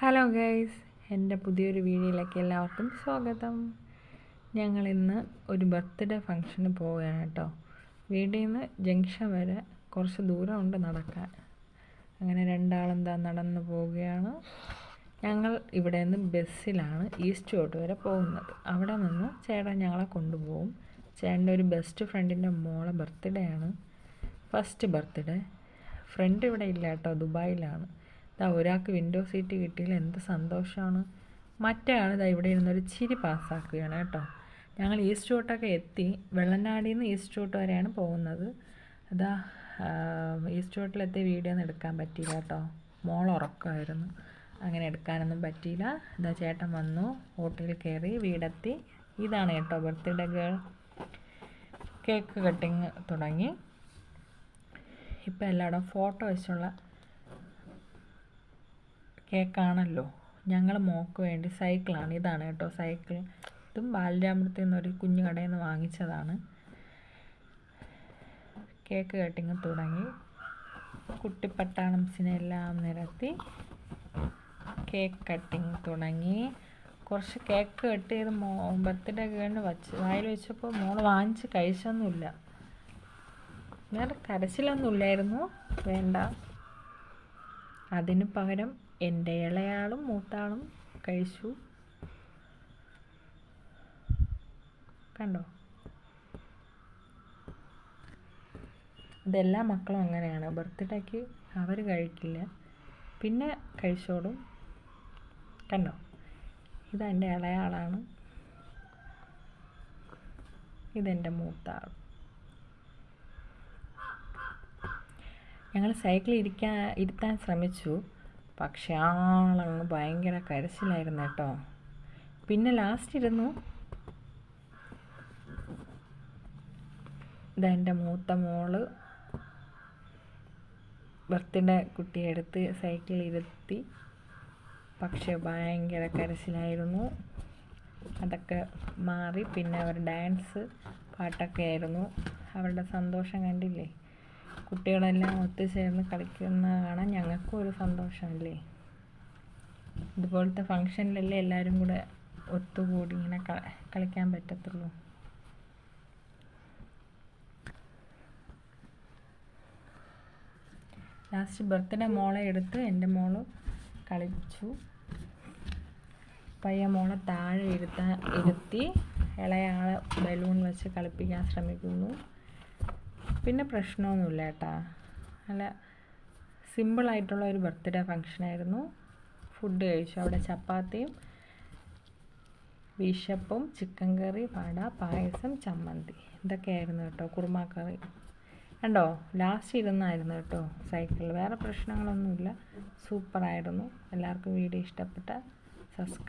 Hello guys എന്റെ പുതിയൊരു വീഡിയോയിലേക്ക് എല്ലാവർക്കും സ്വാഗതം. ഞങ്ങൾ ഇന്ന് ഒരു ബർത്ത്ഡേ ഫംഗ്ഷന് പോവുകയാണ് കേട്ടോ. വീട്ടിൽ നിന്ന് ജംഗ്ഷൻ വരെ കുറച്ച് ദൂരമുണ്ട് നടക്കാൻ. അങ്ങനെ രണ്ടാളെന്താ നടന്നു പോവുകയാണ്. ഞങ്ങൾ ഇവിടെ നിന്ന് ബസ്സിലാണ് ഈസ്റ്റ് റോഡ് വരെ പോകുന്നത്. അവിടെ നിന്ന് ചേട്ടൻ ഞങ്ങളെ കൊണ്ടുപോകും. ചേട്ടന്റെ ഒരു ബെസ്റ്റ് ഫ്രണ്ടിന്റെ മോളെ ബർത്ത്ഡേ ആണ്. First birthday. ഫ്രണ്ട് ഇവിടെ ഇല്ല കേട്ടോ. ദുബായിലാണ്. ഇതാ ഒരാൾക്ക് വിൻഡോ സീറ്റ് കിട്ടിയാൽ എന്ത് സന്തോഷമാണ് മറ്റേ ആൾ ഇതാ ഇവിടെ ഇരുന്നൊരു ചിരി പാസ്സാക്കുകയാണ് കേട്ടോ. ഞങ്ങൾ ഈസ്റ്റ് റൂട്ടൊക്കെ എത്തി. വെള്ളനാടിൽ നിന്ന് ഈസ്റ്റ് വരെയാണ് പോകുന്നത്. അതാ ഈസ്റ്റ് റൂട്ടിലെത്തിയ വീഡിയോ ഒന്നും എടുക്കാൻ പറ്റിയില്ല കേട്ടോ. മോൾ ഉറക്കമായിരുന്നു. അങ്ങനെ എടുക്കാനൊന്നും പറ്റിയില്ല. ഇതാ ചേട്ടൻ വന്നു. ഹോട്ടലിൽ കയറി വീടെത്തി. ഇതാണ് കേട്ടോ ബർത്ത്ഡേ ഗേൾ കേക്ക് കട്ടിങ് തുടങ്ങി. ഇപ്പം എല്ലായിടും ഫോട്ടോ വെച്ചുള്ള കേക്കാണല്ലോ. ഞങ്ങൾ മോക്ക് വേണ്ടി സൈക്കിളാണ്. ഇതാണ് കേട്ടോ സൈക്കിൾ. ഇതും ബാലരാമൃത്തിൽ നിന്നൊരു കുഞ്ഞു കടയിൽ നിന്ന് വാങ്ങിച്ചതാണ്. കേക്ക് കട്ടിങ് തുടങ്ങി. കുട്ടിപ്പട്ടാളംസിനെല്ലാം നിരത്തി. കേക്ക് കട്ടിങ് തുടങ്ങി. കുറച്ച് കേക്ക് കട്ട് ചെയ്ത് മോ ബർത്ത്ഡേ കഴിഞ്ഞ് വച്ച് വായിൽ വെച്ചപ്പോൾ മോൾ വാങ്ങിച്ച് കഴിച്ചൊന്നുമില്ല. വേറെ കരച്ചിലൊന്നുമില്ലായിരുന്നു. വേണ്ട. അതിന് പകരം എന്റെ ഇളയാളും മൂത്താളും കഴിച്ചു. കണ്ടോ? ഇതെല്ലാ മക്കളും അങ്ങനെയാണ്. ബർത്ത്ഡേക്ക് അവർ കഴിക്കില്ല. പിന്നെ കഴിച്ചോടും കണ്ടോ? ഇതെന്റെ ഇളയാളാണ്. ഇതെന്റെ മൂത്താൾ. ഞങ്ങൾ സൈക്കിൾ ഇരിക്കാൻ ഇരുത്താൻ ശ്രമിച്ചു. പക്ഷെ ആളങ്ങ് ഭയങ്കര കരച്ചിലായിരുന്നു കേട്ടോ. പിന്നെ ലാസ്റ്റ് ഇരുന്നു. ഇതെന്റെ മൂത്ത മോൾ. കുട്ടിയെ കുട്ടിയെടുത്ത് സൈക്കിളിൽ ഇരുത്തി. പക്ഷെ ഭയങ്കര കരച്ചിലായിരുന്നു. അതൊക്കെ മാറി. പിന്നെ അവർ ഡാൻസ് പാട്ടൊക്കെ ആയിരുന്നു. അവരുടെ സന്തോഷം കണ്ടില്ലേ? കുട്ടികളെല്ലാം ഒത്തുചേർന്ന് കളിക്കുന്നത് കാണാൻ ഞങ്ങൾക്കും ഒരു സന്തോഷമല്ലേ? ഇതുപോലത്തെ ഫങ്ഷനിലല്ലേ എല്ലാവരും കൂടെ ഒത്തുകൂടി ഇങ്ങനെ കളിക്കാൻ പറ്റത്തുള്ളൂ. ലാസ്റ്റ് ബർത്ത്ഡേ മോളെ എടുത്ത് എന്റെ മോൾ കളിച്ചു. പയ്യ മോളെ താഴെ ഇരുത്താൻ ഇരുത്തി ഇളയാളെ ബലൂൺ വെച്ച് കളിപ്പിക്കാൻ ശ്രമിക്കുന്നു. പിന്നെ പ്രശ്നമൊന്നുമില്ല കേട്ടാ. നല്ല സിമ്പിളായിട്ടുള്ള ഒരു ബർത്ത്ഡേ ഫങ്ഷനായിരുന്നു ഫുഡ് കഴിച്ചു. അവിടെ ചപ്പാത്തിയും വിശപ്പും ചിക്കൻ കറി വട പായസം ചമ്മന്തി. ഇതൊക്കെയായിരുന്നു കേട്ടോ കുറുമാക്കറി കണ്ടോ? ലാസ്റ്റ് ഇരുന്നായിരുന്നു കേട്ടോ സൈക്കിളിൽ വേറെ പ്രശ്നങ്ങളൊന്നുമില്ല. സൂപ്പറായിരുന്നു എല്ലാവർക്കും വീഡിയോ ഇഷ്ടപ്പെട്ട സബ്സ്ക്രൈബ്